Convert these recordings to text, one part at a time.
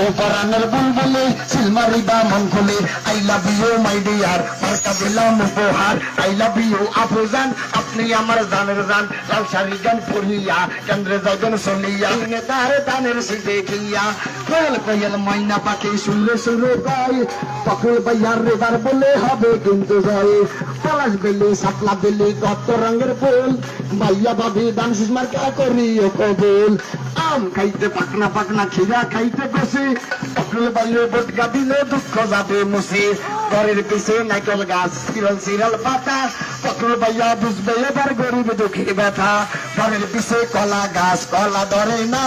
ও পরানের বুলবুলে সিলমারি বা মন খুলে I love you my dear মার্কা দিলাম উপহার। আই লাভ ইউ আফরোজান আপনি আমার জানের জান। লাল শাড়ি গান পড়িয়া কেন্দ্রে যাইবেন চলিয়া নেতার দানের সিটে গিয়া। কোয়েল কোয়েল ময়না পাখি শুনলে শুরু গায়। পকুল বাইয়ার রেবার বলে হবে কিন্তু জয়। পলাশ বেলে, সাপলা বেলে গত রঙের ফুল। বাইয়া ভাবি, দান সুষমার কা করি ও কবুল। আম খাইতে পাকনা পাকনা খিরা খাইতে বসে পকুল বাইরে বটকা দিলে দুঃখ যাবে মুছে, ঘরের পিছে নাইকল গাছ সিরাল সিরাল পাতা পকুল বাইয়া বুঝবে এবার গরিব দুঃখী ব্যথা। ঘরের পিছে কলা গাছ, কলা ধরে না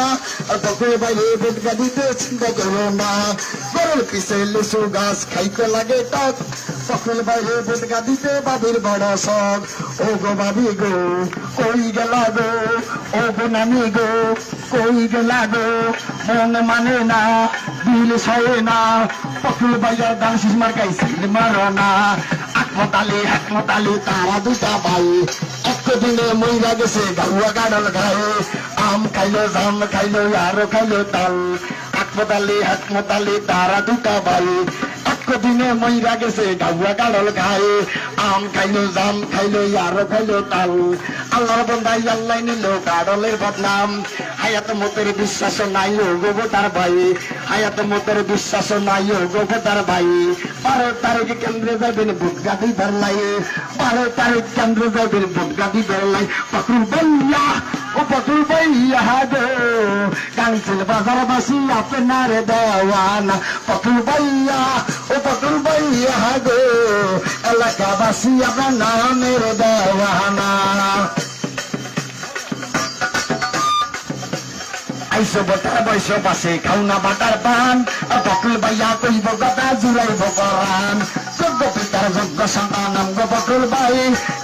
পকুল বাইরে বটকা দিতে চিন্তা করো না। ঘরের পিছে লিচু গাছ খাইতে লাগে টক পকুল বাইরে বটকা দিতে বাবির বড় শখ। ও গো বাবি গো, কই গেলা গো? ও গো গো কই গেলা গো মন মানে না, দিল সয়ে না। পকুল বাইয়া দান সুষমার গাইছিল মারো না। আকমতালি একমতালি তারা দুটা ভাই। একদিনে মইরা গেছে গাউয়া গাডল গায়ে। আম খাইলো, জাম খাইলো, আরও খাইলো তাল। আকমতালি একমতালি তারা দুটা ভাই। একদিনে মইরা গেছে গাউয়া গাডল গায়ে আম খাইলো জাম, খাইলো আরও খাইলো তাল। আল্লাহর বন্দাই আল্লাহ নিল গাডলের বদনাম। হায়াত মতের বিশ্বাস নাই ও গোবো তার ভাই। হায়াত মতের বিশ্বাস নাই ও গোবো তার ভাই। বারো তারিখ কেন্দ্রে যাবেন বুটগাদি ধরলাই বারো তারিখ কেন্দ্রে যাবেন বুটগাদি ধরলাই পকরুল বইয়া ও পকরুল বইয়া গো কাঞ্চিল বাজার বাসি আপনার দেওয়ানা পকরুল বইয়া ও পকরুল বইয়া গো এলাকাবাসী আপনার নামের দেওয়ানা আইসো বটার বয়স পাশে খাউনা বাটার পান বকুল বাইয়া কইব গদা জুড়াইব করান যোগ্য পিতার যোগ্য সন্তান বাই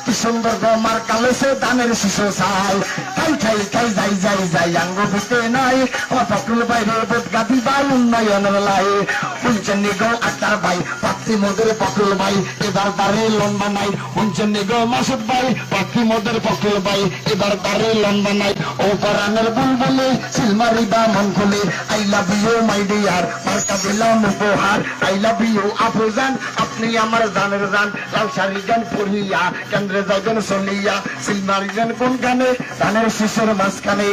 কি সুন্দর গমার মার কালেছে দানের শিশু চাই। খাই খাই খাই যাই যাই যাই, আঙ্গ ভিতে নাই ও বকুল বাইরে বোধ গাদি বাই উন্নয়নের লাই। শুনছেন গো আক্তার ভাই পাত্রি মোদের পকুল ভাই এবার তারে লম্বা নাই। শুনছেন গো মাসুদ ভাই পাত্রি মোদের পকুল ভাই এবার তারে লম্বা নাই। ও পরানের বুলবুলে সিলমারি বা মন খুলে I love you my dear মার্কা দিলাম উপহার। আই লাভ ইউ আফরোজান আপনি আমার জানের জান। লাল শাড়ি গান পড়িয়া কেন্দ্রে যাইবেন চলিয়া সিলমারি গান কোনখানে ধানের শিশুর মাঝখানে।